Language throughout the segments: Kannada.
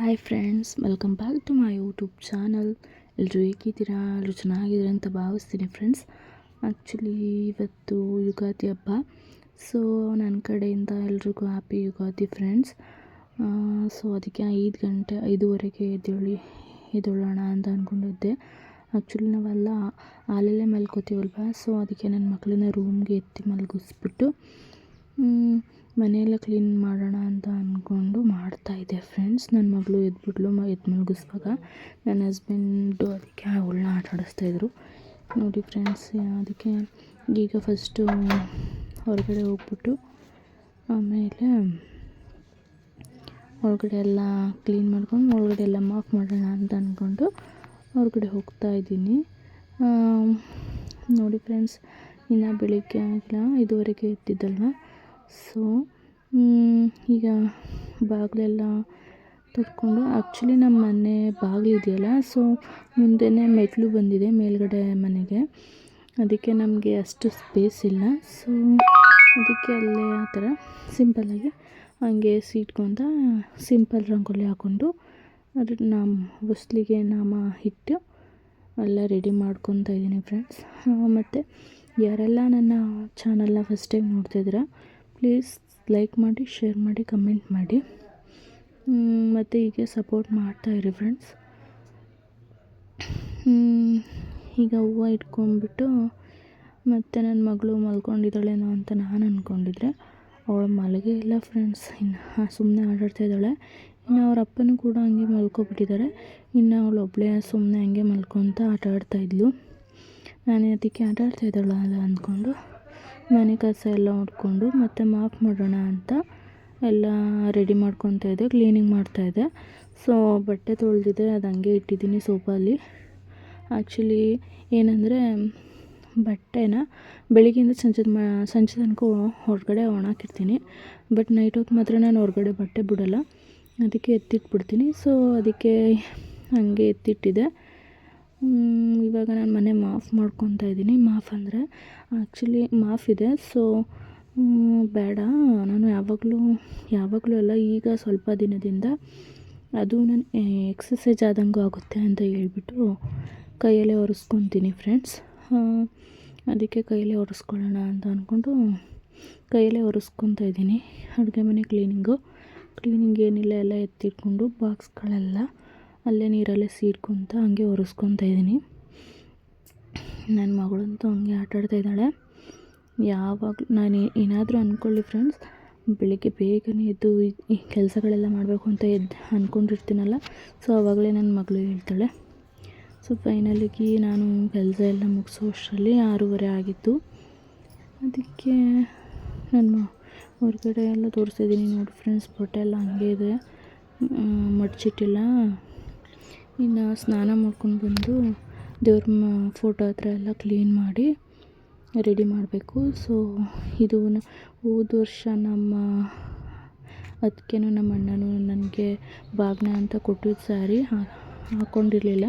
Hi friends welcome back to my YouTube channel ಎಲ್ಲರೂ ಹೇಗಿದ್ದೀರಾ? ಎಲ್ಲರೂ ಚೆನ್ನಾಗಿದ್ದೀರಾ ಅಂತ ಭಾವಿಸ್ತೀನಿ ಫ್ರೆಂಡ್ಸ್ ಆ್ಯಕ್ಚುಲಿ ಇವತ್ತು ಯುಗಾದಿ ಹಬ್ಬ. ಸೊ ನನ್ನ ಕಡೆಯಿಂದ ಎಲ್ರಿಗೂ ಹ್ಯಾಪಿ ಯುಗಾದಿ ಫ್ರೆಂಡ್ಸ್ ಸೊ ಅದಕ್ಕೆ ಐದು ಗಂಟೆ, ಐದೂವರೆಗೆ ಎದ್ದೇಳಿ, ಎದ್ದೇಳೋಣ ಅಂತ ಅಂದ್ಕೊಂಡಿದ್ದೆ ಆ್ಯಕ್ಚುಲಿ ನಾವೆಲ್ಲ ಹಾಲಲ್ಲೇ ಮಲ್ಕೋತೀವಲ್ವ? ಸೊ ಅದಕ್ಕೆ ನನ್ನ ಮಕ್ಕಳನ್ನ ರೂಮ್ಗೆ ಎತ್ತಿ ಮಲಗಿಸ್ಬಿಟ್ಟು ಮನೆಯೆಲ್ಲ ಕ್ಲೀನ್ ಮಾಡೋಣ ಅಂತ ಅಂದ್ಕೊಂಡು ಮಾಡ್ತಾಯಿದ್ದೆ ಫ್ರೆಂಡ್ಸ್ ನನ್ನ ಮಗಳು ಎದ್ಬಿಟ್ಲು ಎದ್ದು ಮಲಗಿಸುವಾಗ ನನ್ನ ಹಸ್ಬೆಂಡು ಅದಕ್ಕೆ ಅವಳನ್ನ ಆಟ ಆಡಿಸ್ತಾಯಿದ್ರು ನೋಡಿ ಫ್ರೆಂಡ್ಸ್ ಅದಕ್ಕೆ ಈಗ ಫಸ್ಟು ಹೊರಗಡೆ ಹೋಗ್ಬಿಟ್ಟು ಆಮೇಲೆ ಹೊರಗಡೆ ಎಲ್ಲ ಕ್ಲೀನ್ ಮಾಡ್ಕೊಂಡು ಒಳಗಡೆ ಎಲ್ಲ ಮಾಫ್ ಮಾಡೋಣ ಅಂತ ಅಂದ್ಕೊಂಡು ಹೊರಗಡೆ ಹೋಗ್ತಾ ಇದ್ದೀನಿ. ನೋಡಿ ಫ್ರೆಂಡ್ಸ್ ಇನ್ನು ಬೆಳಿಗ್ಗೆ ಆಗಿಲ್ಲ ಇದುವರೆಗೆ ಎದ್ದಿದ್ದಲ್ವ? ಸೊ ಈಗ ಬಾಗಿಲೆಲ್ಲ ತೊಡ್ಕೊಂಡು ಆ್ಯಕ್ಚುಲಿ ನಮ್ಮ ಮನೆ ಬಾಗಿಲಿದೆಯಲ್ಲ ಸೊ ಮುಂದೆಯೇ ಮೆಟ್ಟಿಲು ಬಂದಿದೆ ಮೇಲುಗಡೆ ಮನೆಗೆ. ಅದಕ್ಕೆ ನಮಗೆ ಅಷ್ಟು ಸ್ಪೇಸ್ ಇಲ್ಲ. ಸೊ ಅದಕ್ಕೆ ಅಲ್ಲೇ ಆ ಥರ ಸಿಂಪಲ್ಲಾಗಿ ಹಂಗೆ ಸೀಟ್ಕೊಂತ ಸಿಂಪಲ್ ರಂಗೋಲಿ ಹಾಕ್ಕೊಂಡು ಅದನ್ನ ಹೊಸ್ಲಿಗೆ ನಾಮ ಇಟ್ಟು ಎಲ್ಲ ರೆಡಿ ಮಾಡ್ಕೊತಾ ಇದ್ದೀನಿ ಫ್ರೆಂಡ್ಸ್ ಮತ್ತು ಯಾರೆಲ್ಲ ನನ್ನ ಚಾನಲ್ನ ಫಸ್ಟ್ ಟೈಮ್ ನೋಡ್ತಾಯಿದ್ದೀರಾ ಪ್ಲೀಸ್ ಲೈಕ್ ಮಾಡಿ, ಶೇರ್ ಮಾಡಿ, ಕಮೆಂಟ್ ಮಾಡಿ. ಮತ್ತು ಹೀಗೆ ಸಪೋರ್ಟ್ ಮಾಡ್ತಾಯಿರಿ ಫ್ರೆಂಡ್ಸ್. ಈಗ ಹೂವು ಇಟ್ಕೊಂಡ್ಬಿಟ್ಟು ಮತ್ತು ನನ್ನ ಮಗಳು ಮಲ್ಕೊಂಡಿದ್ದಾಳೇನೋ ಅಂತ ನಾನು ಅಂದ್ಕೊಂಡಿದ್ರೆ ಅವಳು ಮಲಗೇ ಇಲ್ಲ ಫ್ರೆಂಡ್ಸ್. ಇನ್ನು ಸುಮ್ಮನೆ ಆಟಾಡ್ತಾಯಿದ್ದಾಳೆ ಇನ್ನು ಅವ್ರ ಅಪ್ಪನೂ ಕೂಡ ಹಂಗೆ ಮಲ್ಕೊಬಿಟ್ಟಿದ್ದಾರೆ. ಇನ್ನು ಅವಳು ಒಬ್ಬಳೇ ಸುಮ್ಮನೆ ಹಂಗೆ ಮಲ್ಕೊತ ಆಟ ಆಡ್ತಾಯಿದ್ಲು ನಾನು ಅದಕ್ಕೆ ಆಟ ಅಲ್ಲ ಅಂದ್ಕೊಂಡು ಮನೆ ಕಸ ಎಲ್ಲ ಹೊಡ್ಕೊಂಡು ಮತ್ತೆ ಮಾಪ್ ಮಾಡೋಣ ಅಂತ ಎಲ್ಲ ರೆಡಿ ಮಾಡ್ಕೊತಾ ಇದ್ದೆ ಕ್ಲೀನಿಂಗ್ ಮಾಡ್ತಾಯಿದ್ದೆ ಸೊ ಬಟ್ಟೆ ತೊಳೆದಿದ್ದೆ ಅದು ಹಂಗೆ ಇಟ್ಟಿದ್ದೀನಿ ಸೋಪಲ್ಲಿ ಆ್ಯಕ್ಚುಲಿ ಏನಂದರೆ ಬಟ್ಟೆನ ಬೆಳಿಗ್ಗೆಯಿಂದ ಸಂಜೆದ ಮಾ, ಸಂಜೆ ತನಕ ಹೊರಗಡೆ ಒಣಾಕಿರ್ತೀನಿ ಬಟ್ ನೈಟ್ ಹೊತ್ತು ಮಾತ್ರ ನಾನು ಹೊರಗಡೆ ಬಟ್ಟೆ ಬಿಡೋಲ್ಲ. ಅದಕ್ಕೆ ಎತ್ತಿಟ್ಬಿಡ್ತೀನಿ. ಸೊ ಅದಕ್ಕೆ ಹಾಗೆ ಎತ್ತಿಟ್ಟಿದ್ದೆ. ಇವಾಗ ನಾನು ಮನೆ ಮಾಫ್ ಮಾಡ್ಕೊತಾ ಇದ್ದೀನಿ ಮಾಫ್ ಅಂದರೆ ಆ್ಯಕ್ಚುಲಿ ಮಾಫ್ ಇದೆ. ಸೊ ಬೇಡ. ನಾನು ಯಾವಾಗಲೂ ಯಾವಾಗಲೂ ಅಲ್ಲ, ಈಗ ಸ್ವಲ್ಪ ದಿನದಿಂದ ಅದು ನಾನು ಎಕ್ಸಸೈಜ್ ಆದಂಗೂ ಆಗುತ್ತೆ ಅಂತ ಹೇಳ್ಬಿಟ್ಟು ಕೈಯಲ್ಲೇ ಒರೆಸ್ಕೊತೀನಿ ಫ್ರೆಂಡ್ಸ್ ಅದಕ್ಕೆ ಕೈಯಲ್ಲೇ ಒರೆಸ್ಕೊಳ್ಳೋಣ ಅಂತ ಅಂದ್ಕೊಂಡು ಕೈಯಲ್ಲೇ ಒರೆಸ್ಕೊತಾ ಇದ್ದೀನಿ ಅಡುಗೆ ಮನೆ ಕ್ಲೀನಿಂಗು ಕ್ಲೀನಿಂಗ್ ಏನಿಲ್ಲ, ಎಲ್ಲ ಎತ್ತಿಟ್ಕೊಂಡು ಬಾಕ್ಸ್ಗಳೆಲ್ಲ ಅಲ್ಲೇ ನೀರಲ್ಲೇ ಸೀಡ್ಕೊತ ಹಂಗೆ ಒರೆಸ್ಕೊತಾ ಇದ್ದೀನಿ. ನನ್ನ ಮಗಳಂತೂ ಹಂಗೆ ಆಟಾಡ್ತಾ ಇದ್ದಾಳೆ. ಯಾವಾಗ ನಾನು ಏನಾದರೂ ಅಂದ್ಕೊಳ್ಳಿ ಫ್ರೆಂಡ್ಸ್ ಬೆಳಿಗ್ಗೆ ಬೇಗನೆ ಎದ್ದು ಈ ಕೆಲಸಗಳೆಲ್ಲ ಮಾಡಬೇಕು ಅಂತ ಎದ್ದು ಅಂದ್ಕೊಂಡಿರ್ತೀನಲ್ಲ ಸೊ ಆವಾಗಲೇ ನನ್ನ ಮಗಳು ಹೇಳ್ತಾಳೆ. ಸೊ ಫೈನಲಿಗೆ ನಾನು ಕೆಲಸ ಎಲ್ಲ ಮುಗಿಸೋ ಅಷ್ಟರಲ್ಲಿ ಆರೂವರೆ ಆಗಿತ್ತು. ಅದಕ್ಕೆ ನನ್ನ ಹೊರಗಡೆ ಎಲ್ಲ ತೋರಿಸ್ತಿದ್ದೀನಿ ನೋಡಿ ಫ್ರೆಂಡ್ಸ್ ಬಟ್ಟೆ ಎಲ್ಲ ಹಂಗೆ ಇದೆ. ಮಡ್ಚಿಟ್ಟಿಲ್ಲ. ಇನ್ನು ಸ್ನಾನ ಮಾಡ್ಕೊಂಡು ಬಂದು ದೇವ್ರ ಫೋಟೋ ಹತ್ರ ಎಲ್ಲ ಕ್ಲೀನ್ ಮಾಡಿ ರೆಡಿ ಮಾಡಬೇಕು. ಸೊ, ಇದು ಹೋದ ವರ್ಷ ನಮ್ಮ ಅದಕ್ಕೇನು ನಮ್ಮ ಅಣ್ಣನೂ ನನಗೆ ಬಾಗ್ನ ಅಂತ ಕೊಟ್ಟಿದ್ದ ಸ್ಯಾರಿ ಹಾಕ್ಕೊಂಡಿರಲಿಲ್ಲ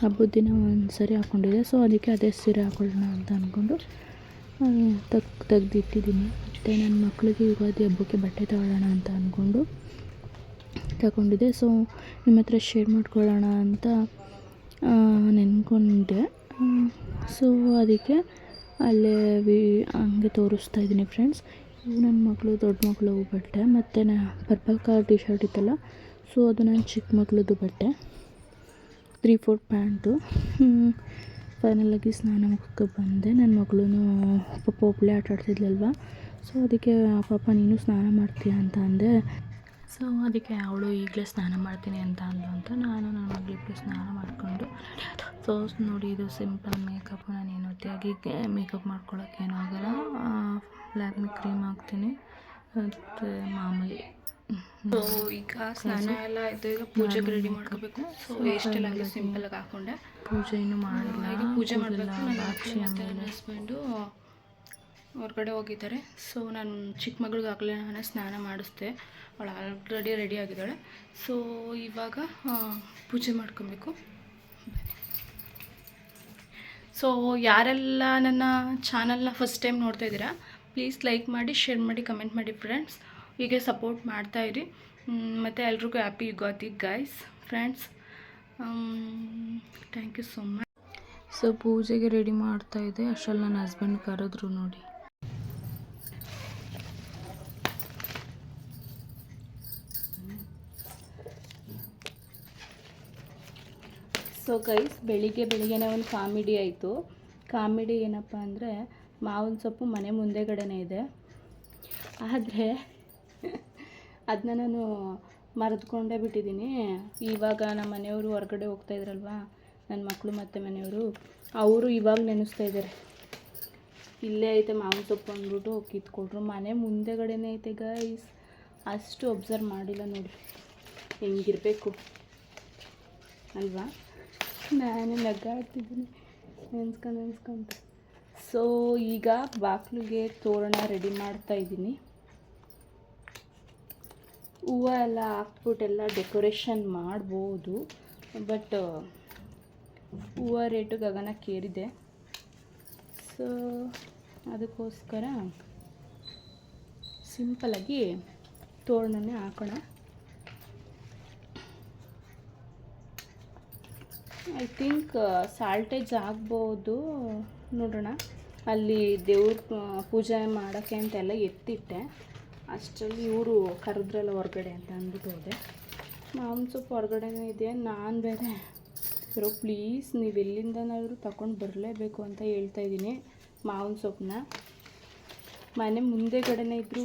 ಹಬ್ಬದ ದಿನ ಒಂದು ಸರಿ ಹಾಕ್ಕೊಂಡಿದ್ದೆ ಸೊ, ಅದಕ್ಕೆ ಅದೇ ಸೀರೆ ಹಾಕೊಳ್ಳೋಣ ಅಂತ ಅಂದ್ಕೊಂಡು ತಗ್ ತೆಗ್ದಿಟ್ಟಿದ್ದೀನಿ. ಮತ್ತು ನನ್ನ ಮಕ್ಕಳಿಗೆ ಯುಗಾದಿ ಹಬ್ಬಕ್ಕೆ ಬಟ್ಟೆ ತಗೊಳ್ಳೋಣ ಅಂತ ಅಂದ್ಕೊಂಡು ತಗೊಂಡಿದ್ದೆ. ಸೊ ನಿಮ್ಮ ಹತ್ರ ಶೇರ್ ಮಾಡ್ಕೊಳ್ಳೋಣ ಅಂತ ನೆನ್ಕೊಂಡೆ. ಸೊ ಅದಕ್ಕೆ ಅಲ್ಲೇ ವಿ, ಹಂಗೆ ತೋರಿಸ್ತಾ ಇದ್ದೀನಿ ಫ್ರೆಂಡ್ಸ್ ಇವು ನನ್ನ ಮಗಳು, ದೊಡ್ಡ ಮಗಳು ಬಟ್ಟೆ, ಮತ್ತು ನಾ ಪರ್ಪಲ್ ಕಲರ್ ಟಿ ಶರ್ಟ್ ಇತ್ತಲ್ಲ ಸೊ ಅದು ನನ್ನ ಚಿಕ್ಕ ಮಗಳದ್ದು ಬಟ್ಟೆ. ತ್ರೀ ಫೋರ್ ಪ್ಯಾಂಟು ಫೈನಲಾಗಿ ಸ್ನಾನ ಮುಖಕ್ಕೆ ಬಂದೆ. ನನ್ನ ಮಗಳೂ ಪಾಪ ಒಬ್ಬಳೇ ಆಟ ಆಡ್ತಿದ್ಲಲ್ವ? ಸೊ ಅದಕ್ಕೆ ಪಾಪ ನೀನು ಸ್ನಾನ ಮಾಡ್ತೀಯ ಅಂತ ಅಂದೆ. ಸೊ ಅದಕ್ಕೆ ಅವಳು ಈಗಲೇ ಸ್ನಾನ ಮಾಡ್ತೀನಿ ಅಂತ ಅಂದ್ಲು ಅಂತ ನಾನು ನನ್ನ ಮಗಳಿಬ್ಬರು ಸ್ನಾನ ಮಾಡಿಕೊಂಡು ಸೊ ನೋಡಿ ಇದು ಸಿಂಪಲ್ ಮೇಕಪ್ ನಾನೇನು ಅತಿಯಾಗಿ ಮೇಕಪ್ ಮಾಡ್ಕೊಳಕ್ಕೆ ಏನೂ ಆಗೋಲ್ಲ. ಲ್ಯಾಕ್ಮಿ ಕ್ರೀಮ್ ಹಾಕ್ತೀನಿ. ಮತ್ತು ಮಾಮೂಲಿ. ಸೊ ಈಗ ಸ್ನಾನ ಎಲ್ಲ ಆಯಿತು ಈಗ ಪೂಜೆಗೆ ರೆಡಿ ಮಾಡ್ಕೋಬೇಕು. ಸೊ ಎಷ್ಟೆಲ್ಲ ಹಂಗೆ ಸಿಂಪಲಾಗಿ ಹಾಕೊಂಡೆ. ಪೂಜೆ ಇನ್ನೂ ಮಾಡಿಲ್ಲ. ಈಗ ಪೂಜೆ ಮಾಡಬೇಕು. ಆಮೇಲೆ ಹಸ್ಬೆಂಡು ಹೊರಗಡೆ ಹೋಗಿದ್ದಾರೆ. ಸೊ ನಾನು ಚಿಕ್ಕ ಮಗಳಿಗೆ ಆಗಲೇ ನಾನು ಸ್ನಾನ ಮಾಡಿಸ್ದೆ. ಅವಳು ಆಲ್ರೆಡಿ ರೆಡಿ ಆಗಿದ್ದಾಳೆ. ಸೊ ಇವಾಗ ಪೂಜೆ ಮಾಡ್ಕೊಬೇಕು. ಸೊ ಯಾರೆಲ್ಲ ನನ್ನ ಚಾನಲ್ನ ಫಸ್ಟ್ ಟೈಮ್ ನೋಡ್ತಾ ಇದ್ದೀರಾ ಪ್ಲೀಸ್ ಲೈಕ್ ಮಾಡಿ ಶೇರ್ ಮಾಡಿ ಕಮೆಂಟ್ ಮಾಡಿ ಫ್ರೆಂಡ್ಸ್ ಹೀಗೆ ಸಪೋರ್ಟ್ ಮಾಡ್ತಾಯಿರಿ ಮತ್ತು ಎಲ್ರಿಗೂ happy Ugadi guys friends thank you so much so ಪೂಜೆಗೆ ರೆಡಿ ಮಾಡ್ತಾ ಇದೆ ಅಷ್ಟರಲ್ಲಿ ನನ್ನ ಹಸ್ಬೆಂಡ್ ಕರೆದ್ರು ನೋಡಿ. ಸೊ ಗೈಸ್ ಬೆಳಿಗ್ಗೆ ಬೆಳಿಗ್ಗೆನೇ ಒಂದು ಕಾಮಿಡಿ ಆಯಿತು. ಕಾಮಿಡಿ ಏನಪ್ಪ ಅಂದರೆ ಮಾವಿನ ಸೊಪ್ಪು ಮನೆ ಮುಂದೆಗಡೆನೇ ಇದೆ. ಆದರೆ ಅದನ್ನ ನಾನು ಮರೆದುಕೊಂಡೇ ಬಿಟ್ಟಿದ್ದೀನಿ. ಇವಾಗ ನಮ್ಮ ಮನೆಯವರು ಹೊರಗಡೆ ಹೋಗ್ತಾ ಇದ್ರಲ್ವಾ ನನ್ನ ಮಕ್ಕಳು ಮತ್ತು ಮನೆಯವರು, ಅವರು ಇವಾಗ ನೆನೆಸ್ತಾ ಇದ್ದಾರೆ ಇಲ್ಲೇ ಐತೆ ಮಾವಿನ ಸೊಪ್ಪು ಅಂದ್ಬಿಟ್ಟು ಕಿತ್ಕೊಟ್ರು. ಮನೆ ಮುಂದೆಗಡೆನೇ ಐತೆ ಗೈಸ್ ಅಷ್ಟು ಅಬ್ಸರ್ವ್ ಮಾಡಿಲ್ಲ ನೋಡಿ ಹೆಂಗಿರಬೇಕು. ಅಲ್ವಾ? ನಾನು ನಗಾಡ್ತಿದ್ದೀನಿ ನೆನ್ಸ್ಕೊಂಡು ನೆನ್ಸ್ಕೊಂಡು. ಸೊ ಈಗ ಬಾಗಿಲಿಗೆ ತೋರಣ ರೆಡಿ ಮಾಡ್ತಾ ಇದ್ದೀನಿ. ಹೂವು ಎಲ್ಲ ಹಾಕ್ಬಿಟ್ಟೆಲ್ಲ ಡೆಕೋರೇಷನ್ ಮಾಡ್ಬೋದು. ಬಟ್ ಹೂವು ರೇಟು ಗಗನಕ್ಕೇರಿದೆ ಸೊ ಅದಕ್ಕೋಸ್ಕರ ಸಿಂಪಲಾಗಿ ತೋರಣನೇ ಹಾಕೋಣ. ಐ ಥಿಂಕ್ ಸಾಲ್ಟೇಜ್ ಆಗ್ಬೋದು. ನೋಡೋಣ. ಅಲ್ಲಿ ದೇವ್ರ ಪೂಜೆ ಮಾಡೋಕ್ಕೆ ಅಂತೆಲ್ಲ ಎತ್ತಿಟ್ಟೆ. ಅಷ್ಟರಲ್ಲಿ ಇವರು ಕರೆದ್ರಲ್ಲ ಹೊರಗಡೆ ಅಂತ ಅಂದ್ಬಿಟ್ಟು ಹೋದೆ. ಮಾವಿನ ಸೊಪ್ಪು ಹೊರಗಡೆನೇ ಇದೆ. ನಾನು ಬೇರೆ. ಇರೋ ಪ್ಲೀಸ್, ನೀವು ಎಲ್ಲಿಂದನಾದರೂ ತಗೊಂಡು ಬರಲೇಬೇಕು ಅಂತ ಹೇಳ್ತಾ ಇದ್ದೀನಿ ಮಾವಿನ ಸೊಪ್ಪನ್ನ. ಮನೆ ಮುಂದೆಗಡೆನೇ ಇದ್ರೂ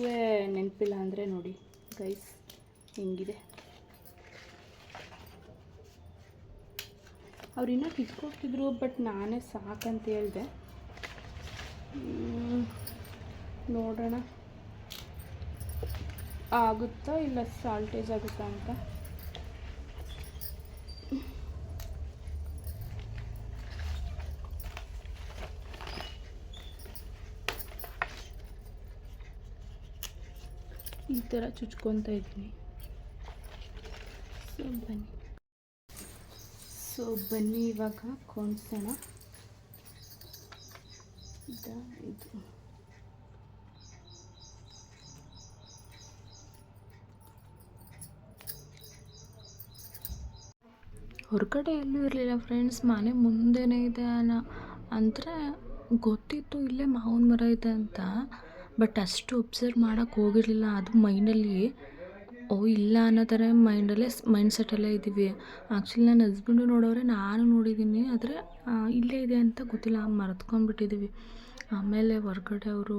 ನೆನಪಿಲ್ಲ ಅಂದರೆ ನೋಡಿ. ಗೈಸ್, ಹೆಂಗಿದೆ. ಅವ್ರು ಇನ್ನೂ ಕಿತ್ಕೊಡ್ತಿದ್ರು ಬಟ್ ನಾನೇ ಸಾಕಂತ ಹೇಳಿದೆ. ನೋಡೋಣ. ಆಗುತ್ತಾ ಇಲ್ಲ ಸಾಲ್ಟೇಜ್ ಆಗುತ್ತಾ ಅಂತ? ಈ ಥರ ಚುಚ್ಕೊತಾ ಇದ್ದೀನಿ ಸೊ, ಬನ್ನಿ. ಸೊ ಬನ್ನಿ ಇವಾಗ ಕೊಂಡ್ಸೋಣ. ಇದ ಹೊರಗಡೆ ಎಲ್ಲೂ ಇರಲಿಲ್ಲ ಫ್ರೆಂಡ್ಸ್, ಮನೆ ಮುಂದೆನೇ ಇದೆ ಅನ್ನೋ ಅಂದರೆ ಗೊತ್ತಿತ್ತು ಇಲ್ಲೇ ಮಾವಿನ ಮರ ಇದೆ ಅಂತ, ಬಟ್ ಅಷ್ಟು ಒಬ್ಸರ್ವ್ ಮಾಡೋಕ್ಕೆ ಹೋಗಿರಲಿಲ್ಲ. ಅದು ಮೈಂಡಲ್ಲಿ ಓ, ಇಲ್ಲ ಅನ್ನೋ ಥರ ಮೈಂಡಲ್ಲೇ ಮೈಂಡ್ ಸೆಟ್ಟಲ್ಲೇ ಇದ್ದೀವಿ. ಆ್ಯಕ್ಚುಲಿ ನನ್ನ ಹಸ್ಬೆಂಡು ನೋಡೋರೆ ನಾನು ನೋಡಿದ್ದೀನಿ, ಆದರೆ ಇಲ್ಲೇ ಇದೆ ಅಂತ ಗೊತ್ತಿಲ್ಲ, ಮರೆತ್ಕೊಂಡ್ಬಿಟ್ಟಿದ್ದೀವಿ. ಆಮೇಲೆ ಹೊರ್ಗಡೆ ಅವರು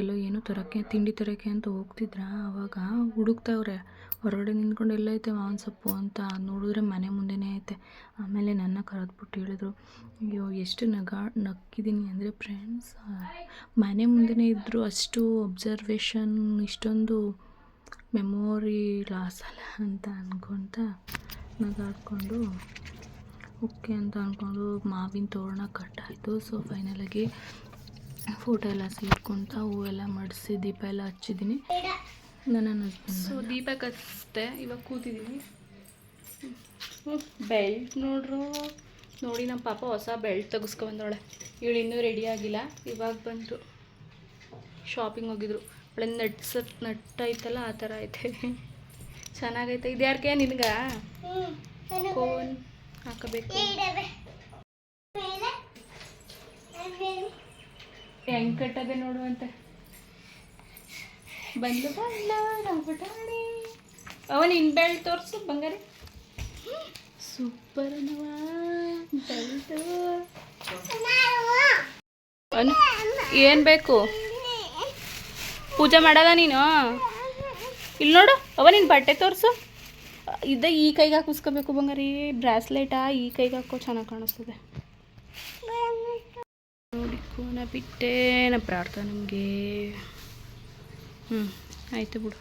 ಎಲ್ಲೋ ಏನೋ ತರೋಕ್ಕೆ ತಿಂಡಿ ತರೋಕ್ಕೆ ಅಂತ ಹೋಗ್ತಿದ್ರ ಆವಾಗ ಹುಡುಕ್ತವ್ರೆ. ಹೊರಗಡೆ ನಿಂತ್ಕೊಂಡು ಎಲ್ಲೈತೆ ಮಾವಿನ ಸೊಪ್ಪು ಅಂತ ನೋಡಿದ್ರೆ ಮನೆ ಮುಂದೆನೇ ಐತೆ. ಆಮೇಲೆ ನನ್ನ ಕರೆದ್ಬಿಟ್ಟು ಹೇಳಿದ್ರು, ಅಯ್ಯೋ, ಎಷ್ಟು ನಗಾ ನಕ್ಕಿದ್ದೀನಿ ಅಂದರೆ ಫ್ರೆಂಡ್ಸ್ ಮನೆ ಮುಂದೆನೇ ಇದ್ದರು ಅಷ್ಟು ಅಬ್ಸರ್ವೇಷನ್ ಇಷ್ಟೊಂದು ಮೆಮೊರಿ ಲಾಸ್ ಅಲ್ಲ ಅಂತ ಅಂದ್ಕೊಂತ ನಗಾಡ್ಕೊಂಡು ಓಕೆ ಅಂತ ಅಂದ್ಕೊಂಡು ಮಾವಿನ ತೋರಣ ಕಟ್ಟಾಯಿತು. ಸೊ ಫೈನಲಾಗಿ ಫೋಟೋ ಎಲ್ಲ ಸೀಟ್ಕೊತ ಹೂವೆಲ್ಲ ಮಡಿಸಿ ದೀಪ ಎಲ್ಲ ಹಚ್ಚಿದ್ದೀನಿ ನನ್ನ ಸೊ ದೀಪ ಕತ್ತೆ ಇವಾಗ ಕೂತಿದ್ದೀನಿ ಬೆಲ್ಟ್ ನೋಡ್ರು. ನೋಡಿ ನಮ್ಮ ಪಾಪ ಹೊಸ ಬೆಲ್ಟ್ ತೆಗೆಸ್ಕೊಂಬಂದವಳೆ ಇವಳು ಇನ್ನೂ ರೆಡಿ ಆಗಿಲ್ಲ. ಇವಾಗ ಬಂತು. ಶಾಪಿಂಗ್ ಹೋಗಿದ್ರು. ಒಳ್ಳೆ ನಟ್ಸ್ ನಟ್ ಐತಲ್ಲ ಆ ಥರ ಐತೆ. ಚೆನ್ನಾಗೈತೆ. ಇದು ಯಾರಿಗೆ ನಿನ್ಗ? ಕೋನ್ ಹಾಕಬೇಕು. ಹೆಂಗ್ ಕಟ್ಟದೆ ನೋಡುವಂತೆ. ಬಂದು ಬಣ್ಣ ನಮ್ಮ ಪುಟಾಣಿ ಅವನ್ ಇನ್ ಬೆಲ್ಟ್ ತೋರಿಸು, ಬಂಗಾರಿ. ಸೂಪರ್ ಏನು ಬೇಕು? ಪೂಜೆ ಮಾಡಲ್ಲ ನೀನು? ಇಲ್ಲಿ ನೋಡು, ಅವ ನಿನ್ನ ಬಟ್ಟೆ ತೋರಿಸು. ಇದ್ದ ಈ ಕೈಗೆ ಹಾಕಿಸ್ಕೋಬೇಕು ಬಂಗಾರಿ. ಬ್ರಾಸ್ಲೆಟಾ ಈ ಕೈಗೆ ಹಾಕೋ ಚೆನ್ನಾಗಿ ಕಾಣಿಸ್ತದೆ. ನೋಡಿ, ಕೋನ ಬಿಟ್ಟೆ, ನಾ ಪ್ರಾರ್ಥನೆ ನಮಗೆ. ಹ್ಞೂ ಆಯಿತು ಬಿಡು.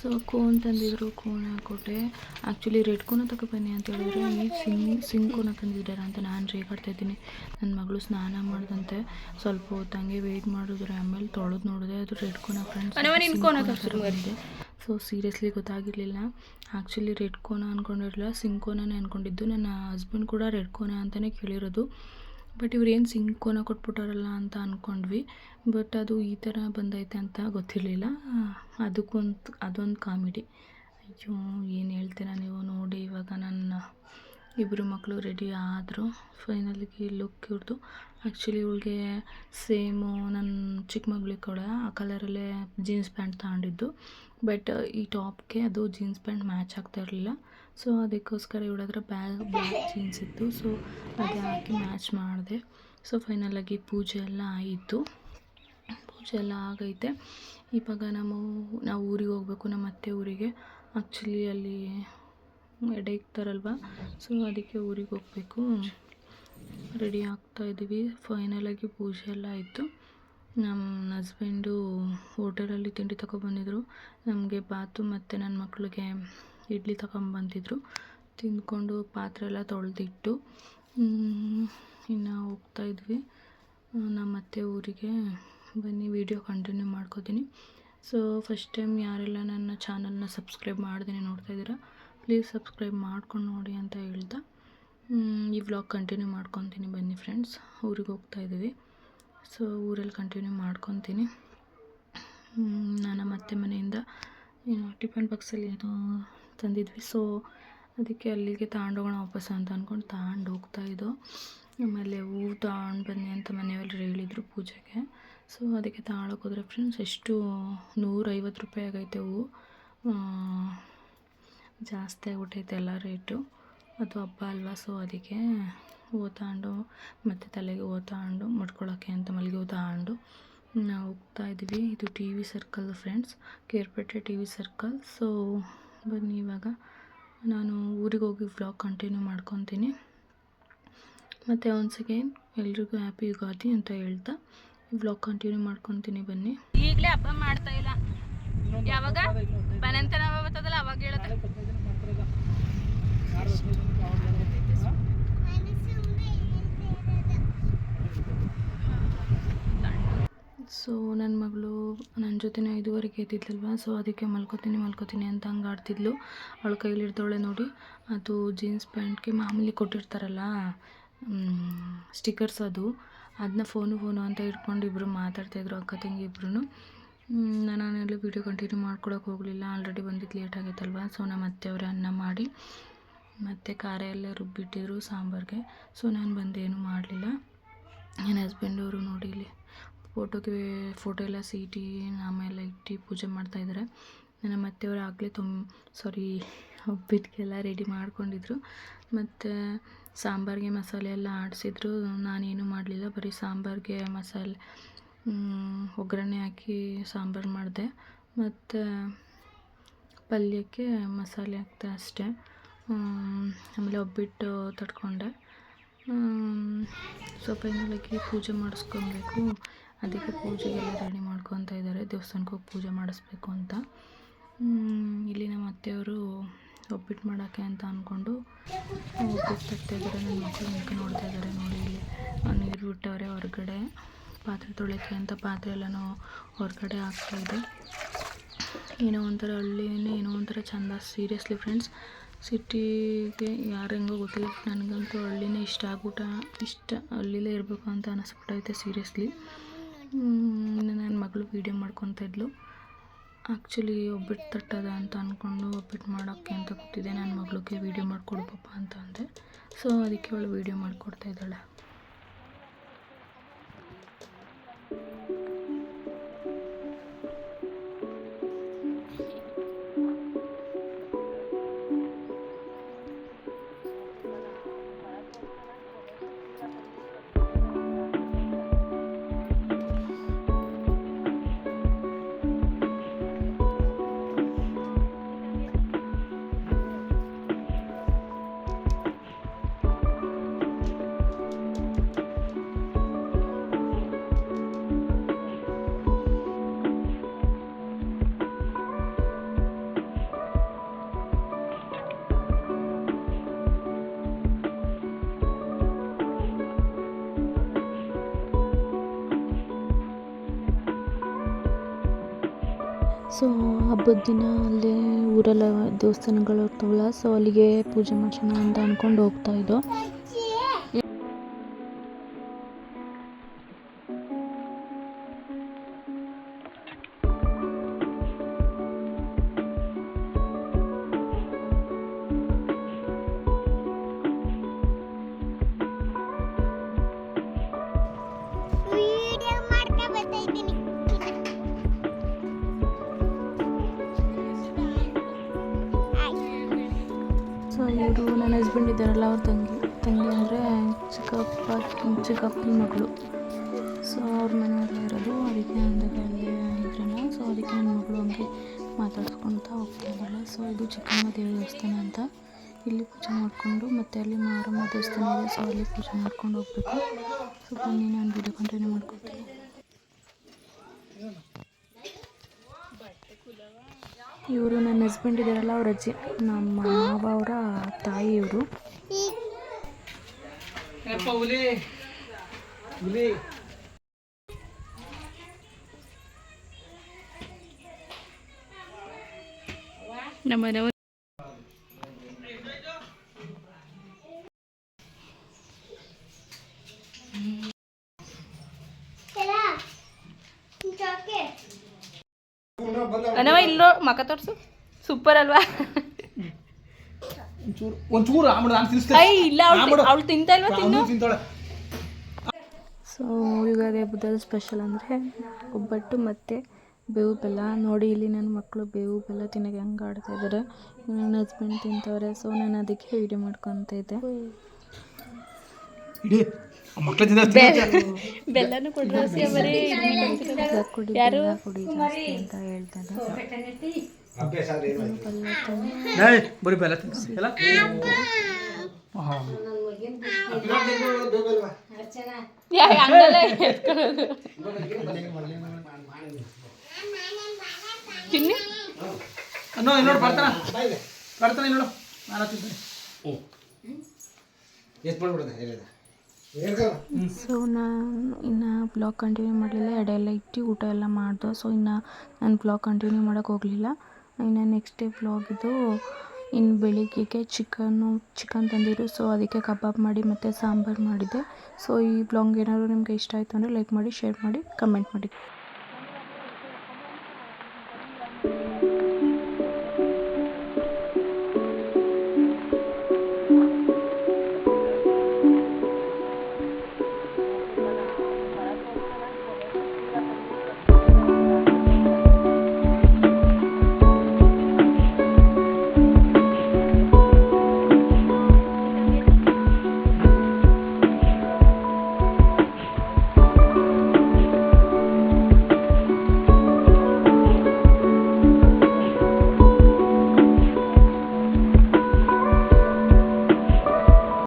ಸೊ ಕೋನ್ ತಂದಿದ್ರು ಕೋನ್ ಹಾಕೊಟ್ಟೆ ಆ್ಯಕ್ಚುಲಿ ರೆಡ್ ಕೋನ ತಗೊಬನ್ನಿ ಅಂತ ಹೇಳಿದ್ರೆ ಈ ಸಿಂಗ್ ಸಿಂಗ್ ಕೋನ ತಂದಿದ್ದಾರೆ ಅಂತ ನಾನು ರೇಗಾಡ್ತಾ ಇದ್ದೀನಿ. ನನ್ನ ಮಗಳು ಸ್ನಾನ ಮಾಡ್ದಂತೆ. ಸ್ವಲ್ಪ ಹೊತ್ತು ಹೊತ್ತಂಗೆ ವೆಯ್ಟ್ ಮಾಡಿದ್ರೆ ಆಮೇಲೆ ತೊಳೆದು ನೋಡಿದೆ. ಅದು ರೆಡ್ ಕೋನ ಫ್ರೆಂಡ್ಸ್ ಸೊ ಸೀರಿಯಸ್ಲಿ ಗೊತ್ತಾಗಿರಲಿಲ್ಲ. ಆ್ಯಕ್ಚುಲಿ ರೆಡ್ ಕೋನ ಅಂದ್ಕೊಂಡಿರಲಿಲ್ಲ ಸಿಂಗ್ ಕೋನನೇ ಅಂದ್ಕೊಂಡಿದ್ದು ನನ್ನ ಹಸ್ಬೆಂಡ್ ಕೂಡ ರೆಡ್ ಕೋನ ಅಂತಲೇ ಕೇಳಿರೋದು. ಬಟ್ ಇವ್ರು ಏನು ಸಿಂಕೋನ ಕೋನ ಕೊಟ್ಬಿಟ್ಟಾರಲ್ಲ ಅಂತ ಅಂದ್ಕೊಂಡ್ವಿ ಬಟ್ ಅದು ಈ ಥರ ಬಂದೈತೆ ಅಂತ ಗೊತ್ತಿರಲಿಲ್ಲ. ಅದಕ್ಕೊಂದು, ಅದೊಂದು ಕಾಮಿಡಿ. ಅಯ್ಯೋ, ಏನು ಹೇಳ್ತೀರಾ ನೀವು? ನೋಡಿ ಇವಾಗ ನನ್ನ ಇಬ್ಬರು ಮಕ್ಕಳು ರೆಡಿ ಆದರು. ಫೈನಲಿಗೆ ಲುಕ್ ಇವ್ರದ್ದು ಆ್ಯಕ್ಚುಲಿ ಇವಳಿಗೆ ಸೇಮು ನನ್ನ ಚಿಕ್ಕ ಮಗಳಿಗೆ ಕೂಡ ಆ ಕಲರಲ್ಲೇ ಜೀನ್ಸ್ ಪ್ಯಾಂಟ್ ತಗೊಂಡಿದ್ದು. ಬಟ್ ಈ ಟಾಪ್ಗೆ ಅದು ಜೀನ್ಸ್ ಪ್ಯಾಂಟ್ ಮ್ಯಾಚ್ ಆಗ್ತಾ ಇರಲಿಲ್ಲ. ಸೊ ಅದಕ್ಕೋಸ್ಕರ ಇವಳ ಬ್ಯಾಗ್ ಬ್ಲಾಕ್ ಜೀನ್ಸ್ ಇತ್ತು. ಸೊ ಅದು ಹಾಕಿ ಮ್ಯಾಚ್ ಮಾಡಿದೆ. ಸೊ ಫೈನಲಾಗಿ ಪೂಜೆ ಎಲ್ಲ ಆಯಿತು. ಪೂಜೆ ಎಲ್ಲ ಆಗೈತೆ. ಇವಾಗ ನಾವು ನಾವು ಊರಿಗೆ ಹೋಗ್ಬೇಕು. ನಮ್ಮ ಅತ್ತೆ ಊರಿಗೆ. ಆ್ಯಕ್ಚುಲಿ ಅಲ್ಲಿ ಎಡೆ ಇಕ್ತಾರಲ್ವ? ಸೊ ಅದಕ್ಕೆ ಊರಿಗೆ ಹೋಗಬೇಕು. ರೆಡಿ ಆಗ್ತಾ ಇದ್ದೀವಿ. ಫೈನಲಾಗಿ ಪೂಜೆ ಎಲ್ಲ ಆಯಿತು. ನಮ್ಮ ಹಸ್ಬೆಂಡು ಹೋಟೆಲಲ್ಲಿ ತಿಂಡಿ ತಗೊಬಂದಿದ್ರು ನಮಗೆ ಬಾತು ಮತ್ತು ನನ್ನ ಮಕ್ಕಳಿಗೆ ಇಡ್ಲಿ ತಗೊಂಬಂದಿದ್ರು. ತಿಂದ್ಕೊಂಡು ಪಾತ್ರೆ ಎಲ್ಲ ತೊಳೆದಿಟ್ಟು ಇನ್ನು ಹೋಗ್ತಾ ಇದ್ವಿ. ನಮ್ಮ ಅತ್ತೆ ಊರಿಗೆ ಬನ್ನಿ, ವಿಡಿಯೋ ಕಂಟಿನ್ಯೂ ಮಾಡ್ಕೋತೀನಿ. ಸೊ ಫಸ್ಟ್ ಟೈಮ್ ಯಾರೆಲ್ಲ ನನ್ನ ಚಾನಲ್ನ ಸಬ್ಸ್ಕ್ರೈಬ್ ಮಾಡ್ದೇ ನೋಡ್ತಾ ಇದ್ದೀರಾ ಪ್ಲೀಸ್ ಸಬ್ಸ್ಕ್ರೈಬ್ ಮಾಡ್ಕೊಂಡು ನೋಡಿ ಅಂತ ಹೇಳ್ತಾ ಈ ವ್ಲಾಗ್ ಕಂಟಿನ್ಯೂ ಮಾಡ್ಕೊತೀನಿ ಬನ್ನಿ ಫ್ರೆಂಡ್ಸ್ ಊರಿಗೆ ಹೋಗ್ತಾ ಇದ್ದೀವಿ. ಸೊ ಊರಲ್ಲಿ ಕಂಟಿನ್ಯೂ ಮಾಡ್ಕೊತೀನಿ. ನಾನು ಮತ್ತೆ ಮನೆಯಿಂದ, ಏನು ಟಿಫನ್ ಬಾಕ್ಸಲ್ಲಿ ಏನೋ ತಂದಿದ್ವಿ. ಸೊ ಅದಕ್ಕೆ ಅಲ್ಲಿಗೆ ತಗೊಂಡೋಗೋಣ ವಾಪಸ್ ಅಂತ ಅಂದ್ಕೊಂಡು ತಗೊಂಡು ಹೋಗ್ತಾ ಇದ್ದೋ. ಆಮೇಲೆ ಹೂವು ತಗೊಂಡು ಬನ್ನಿ ಅಂತ ಮನೆಯವ್ರು ಹೇಳಿದರು ಪೂಜೆಗೆ. ಸೊ ಅದಕ್ಕೆ ತಗೊಳಕ್ಕೆ ಹೋದ್ರೆ ಫ್ರೆಂಡ್ಸ್ ಎಷ್ಟು? ನೂರೈವತ್ತು ರೂಪಾಯಿ ಆಗೈತೆ ಹೂವು ಜಾಸ್ತಿ ಆಗ್ಬಿಟ್ಟೈತೆ ಎಲ್ಲ ರೇಟು. ಅದು ಹಬ್ಬ ಅಲ್ವಾ? ಸೊ ಅದಕ್ಕೆ ಹೂವು ತಗೊಂಡು ಮತ್ತು ತಲೆಗೆ ಹೂವು ತಗೊಂಡು ಮಡ್ಕೊಳ್ಳೋಕ್ಕೆ ಅಂತ ಮಲ್ಲಿಗೆ ಹೂವು ತಗೊಂಡು ನಾವು ಹೋಗ್ತಾ ಇದ್ವಿ ಇದು T V circle friends Kerepete T V circle. So ಬನ್ನಿ ಇವಾಗ. ನಾನು ಊರಿಗೆ ಹೋಗಿ ವ್ಲಾಗ್ ಕಂಟಿನ್ಯೂ ಮಾಡ್ಕೊತೀನಿ. ಮತ್ತು ಒನ್ಸ್ ಅಗೇನ್ ಎಲ್ರಿಗೂ ಹ್ಯಾಪಿ ಯುಗಾದಿ ಅಂತ ಹೇಳ್ತಾ ವ್ಲಾಗ್ ಕಂಟಿನ್ಯೂ ಮಾಡ್ಕೊತೀನಿ ಬನ್ನಿ. ಈಗಲೇ ಹಬ್ಬ ಮಾಡ್ತಾ ಇಲ್ಲ. ಯಾವಾಗ? ಬನಂತನ ಬರ್ತದಲ್ಲ ಅವಾಗ ಹೇಳುತ್ತೆ. ಸೊ ನನ್ನ ಮಗಳು ನನ್ನ ಜೊತೆನೇ ಐದುವರೆಗೆ ಎದ್ದಿದ್ಲಲ್ವ? ಸೊ ಅದಕ್ಕೆ ಮಲ್ಕೋತೀನಿ ಮಲ್ಕೋತೀನಿ ಅಂತ ಹಂಗೆ ಆಡ್ತಿದ್ಲು. ಅವಳ ಕೈಲಿಡ್ದವಳೆ ನೋಡಿ, ಅದು ಜೀನ್ಸ್ ಪ್ಯಾಂಟ್ಗೆ ಮಾಮೂಲಿ ಕೊಟ್ಟಿರ್ತಾರಲ್ಲ ಸ್ಟಿಕರ್ಸ್ ಅದು. ಅದನ್ನ ಫೋನು ಫೋನು ಅಂತ ಇಟ್ಕೊಂಡು ಇಬ್ಬರು ಮಾತಾಡ್ತಾಯಿದ್ರು ಅಕ್ಕ ತಂಗಿ ಇಬ್ಬರೂ ನಾನು ನಾನೆಲ್ಲ ವೀಡಿಯೋ ಕಂಟಿನ್ಯೂ ಮಾಡ್ಕೊಳಕ್ಕೆ ಹೋಗಲಿಲ್ಲ. ಆಲ್ರೆಡಿ ಬಂದಿದ್ದು ಲೇಟ್ ಆಗೈತಲ್ವ? ಸೊ ನಮ್ಮ ಅತ್ತೆಯವರೇ ಅನ್ನ ಮಾಡಿ, ಮತ್ತು ಖಾರ ಎಲ್ಲ ರುಬ್ಬಿಟ್ಟಿದ್ರು ಸಾಂಬಾರಿಗೆ. ಸೊ ನಾನು ಬಂದೇನು ಮಾಡಲಿಲ್ಲ. ನನ್ನ ಹಸ್ಬೆಂಡವರು ನೋಡಿ ಇಲ್ಲಿ. ಫೋಟೋಗೆ ಫೋಟೋ ಎಲ್ಲ ಸೀಟಿ ಆಮೇಲೆ ಇಟ್ಟು ಪೂಜೆ ಮಾಡ್ತಾಯಿದ್ದಾರೆ ನಮ್ಮ ಅತ್ತೆಯವರು ಆಗಲೇ ತುಂಬ ಸಾರಿ ಒಬ್ಬಿಟ್ಟಿಗೆಲ್ಲ ರೆಡಿ ಮಾಡ್ಕೊಂಡಿದ್ರು. ಮತ್ತು ಸಾಂಬಾರಿಗೆ ಮಸಾಲೆ ಎಲ್ಲ ಆಡಿಸಿದ್ರು. ನಾನೇನು ಮಾಡಲಿಲ್ಲ, ಬರೀ ಸಾಂಬಾರಿಗೆ ಮಸಾಲೆ ಒಗ್ಗರಣೆ ಹಾಕಿ ಸಾಂಬಾರು ಮಾಡಿದೆ. ಮತ್ತು ಪಲ್ಯಕ್ಕೆ ಮಸಾಲೆ ಹಾಕ್ದೆ ಅಷ್ಟೇ. ಆಮೇಲೆ ಒಬ್ಬಿಟ್ಟು ತಡ್ಕೊಂಡೆ ಸ್ವಲ್ಪ ಫೈನಲಾಗಿ ಪೂಜೆ ಮಾಡಿಸ್ಕೊಬೇಕು. ಅದಕ್ಕೆ ಪೂಜೆಗೆಲ್ಲ ರೆಡಿ ಮಾಡ್ಕೊತಾ ಇದ್ದಾರೆ. ದೇವಸ್ಥಾನಕ್ಕೆ ಹೋಗಿ ಪೂಜೆ ಮಾಡಿಸ್ಬೇಕು ಅಂತ. ಇಲ್ಲಿ ನಮ್ಮ ಅತ್ತೆಯವರು ಒಬ್ಬಿಟ್ಟು ಮಾಡೋಕ್ಕೆ ಅಂತ ಅಂದ್ಕೊಂಡು ಒಬ್ಬಿಟ್ಟು ತರ್ತಾ ಇದ್ದಾರೆ. ನನ್ನ ಮಕ್ಕಳು ಮುಖ ನೋಡ್ತಾ ಇದ್ದಾರೆ ನೋಡಿ ಇಲ್ಲಿ. ನೀರು ಬಿಟ್ಟವ್ರೆ ಹೊರಗಡೆ. ಪಾತ್ರೆ ತೊಳೆಯೋಕ್ಕೆ ಅಂತ ಪಾತ್ರೆ ಎಲ್ಲನೂ ಹೊರಗಡೆ ಹಾಕ್ತಾಯಿದ್ದೆ ಏನೋ ಒಂಥರ ಹಳ್ಳಿನೇ ಏನೋ ಒಂಥರ ಚೆಂದ. ಸೀರಿಯಸ್ಲಿ ಫ್ರೆಂಡ್ಸ್ ಸಿಟಿಗೆ ಯಾರು ಹೆಂಗೋ ಗೊತ್ತಿಲ್ಲ. ನನಗಂತೂ ಹಳ್ಳಿನೇ ಇಷ್ಟ. ಆಗ್ಬಿಟ್ಟ ಇಷ್ಟ. ಹಳ್ಳಿಲೇ ಇರಬೇಕು ಅಂತ ಅನ್ನಿಸ್ಬಿಟ್ಟೈತೆ ಸೀರಿಯಸ್ಲಿ ನನ್ನ ಮಗಳು ವೀಡಿಯೋ ಮಾಡ್ಕೊತಾ ಇದ್ಲು. ಆ್ಯಕ್ಚುಲಿ ಒಬ್ಬಿಟ್ಟು ತಟ್ಟದ ಅಂತ ಅಂದ್ಕೊಂಡು ಒಬ್ಬಿಟ್ಟು ಮಾಡೋಕ್ಕೆ ಅಂತ ಕೂತಿದ್ದೆ. ನನ್ನ ಮಗಳಿಗೆ ವೀಡಿಯೋ ಮಾಡಿಕೊಡು ಅಂತ ಅಂದೆ. ಸೊ ಅದಕ್ಕೆ ಅವಳು ವೀಡಿಯೋ ಮಾಡಿಕೊಡ್ತಾ ಇದ್ದಾಳೆ. ಸೊ ಹಬ್ಬದ ದಿನ ಅಲ್ಲೇ ಊರೆಲ್ಲ ದೇವಸ್ಥಾನಗಳು ಇರ್ತಾವಲ್ಲ ಸೊ ಅಲ್ಲಿಗೆ ಪೂಜೆ ಮಾಡ್ಸೋಣ ಅಂತ ಅಂದ್ಕೊಂಡು ಹೋಗ್ತಾ ಸೊ ಇವರು ನನ್ನ ಹಸ್ಬೆಂಡ್ ಇದ್ದಾರಲ್ಲ ಅವ್ರ ತಂಗಿ ತಂಗಿ ಅಂದರೆ ಚಿಕ್ಕಪ್ಪ, ಚಿಕ್ಕಪ್ಪನ ಮಗಳು. ಸೊ ಅವ್ರ ಮನೆಯಲ್ಲೇ ಇರೋದು ಅದಕ್ಕೆ ಅಂದರೆ ಅಲ್ಲಿ ಇದ್ರಲ್ಲ. ಸೊ ಅದಕ್ಕೆ ನನ್ನ ಮಗಳು ಹಂಗೆ ಮಾತಾಡ್ಸ್ಕೊಳ್ತಾ ಹೋಗ್ತಾ ಇದ್ದಾಳೆ. ಸೊ ಇದು ಚಿಕ್ಕಮ್ಮ ದೇವಿ ದೇವಸ್ಥಾನ ಅಂತ. ಇಲ್ಲಿ ಪೂಜೆ ಮಾಡಿಕೊಂಡು ಮತ್ತೆ ಅಲ್ಲಿ ಮಾರಮ್ಮ ದೇವಸ್ಥಾನ ಇದೆ. ಸೊ ಅಲ್ಲಿ ಪೂಜೆ ಮಾಡ್ಕೊಂಡು ಹೋಗ್ಬೇಕು. ಸೊ ಬನ್ನಿ, ನಾನು ವಿಡಿಯೋ ಮಾಡ್ಕೊತೀನಿ. ಇವರು ನನ್ನ ಹಸ್ಬೆಂಡ್ ಇದಾರಲ್ಲ ಅವ್ರ ಅಜ್ಜಿ ನಮ್ಮ ಮಾವ ಅವರ ತಾಯಿ ಇವರು. ನಮ್ಮ ಸೂಪರ್ ಅಲ್ವಾ? ಒಂಚೂರು ಒಂಚೂರು ಆಮೇಲೆ ನಾನು ತಿನ್ನಿಸ್ತೀನಿ ಐ ಇಲ್ಲ ಅವಳು ಅವಳು ತಿಂತಾ ಇಲ್ವಾ ತಿನ್ನು? ಆಮೇಲೆ ತಿಂತಾಳೆ. ಸೊ ಯುಗಾದಿ ಹಬ್ಬದಲ್ಲಿ ಸ್ಪೆಷಲ್ ಅಂದರೆ ಒಬ್ಬಟ್ಟು ಮತ್ತು ಬೇವು ಬೆಲ್ಲ. ನೋಡಿ ಇಲ್ಲಿ ನನ್ನ ಮಕ್ಕಳು ಬೇವು ಬೆಲ್ಲ ತಿನ್ನೋಕೆ ಹೆಂಗೆ ಆಡ್ತಾ ಇದ್ದಾರೆ ನನ್ನ ಹಸ್ಬೆಂಡ್ ತಿಂತವ್ರೆ. ಸೊ ನಾನು ಅದಕ್ಕೆ ವಿಡಿಯೋ ಮಾಡ್ಕೊತ ಇದ್ದೆ. ಬೆಲ್ಲನೂ ಕುಡಿ ಅಂತ ಹೇಳ್ತಾ ಬರೀ ಬೆಲ್ಲ ಎಲ್ಲ? ತಿನ್ನಿ. ಅನ್ನೋ ಬರ್ತಾನ ನಾನು ಸೊ ನಾನು ಇನ್ನು ಬ್ಲಾಗ್ ಕಂಟಿನ್ಯೂ ಮಾಡಲಿಲ್ಲ. ಎಡೆಲ್ಲ ಇಟ್ಟು ಊಟ ಎಲ್ಲ ಮಾಡಿದೆ. ಸೊ ಇನ್ನು ನಾನು ಬ್ಲಾಗ್ ಕಂಟಿನ್ಯೂ ಮಾಡೋಕ್ಕೆ ಹೋಗಲಿಲ್ಲ. ಇನ್ನು ನೆಕ್ಸ್ಟ್ ಡೇ ವ್ಲಾಗಿದು ಇನ್ನು ಬೆಳಿಗ್ಗೆಗೆ ಚಿಕನ್ನು ಚಿಕನ್ ತಂದಿರು. ಸೊ ಅದಕ್ಕೆ ಕಬಾಬ್ ಮಾಡಿ ಮತ್ತು ಸಾಂಬಾರು ಮಾಡಿದ್ದೆ ಸೊ ಈ ಬ್ಲಾಗ್ ಏನಾದರೂ ನಿಮಗೆ ಇಷ್ಟ ಆಯಿತು ಅಂದರೆ ಲೈಕ್ ಮಾಡಿ ಶೇರ್ ಮಾಡಿ ಕಮೆಂಟ್ ಮಾಡಿ.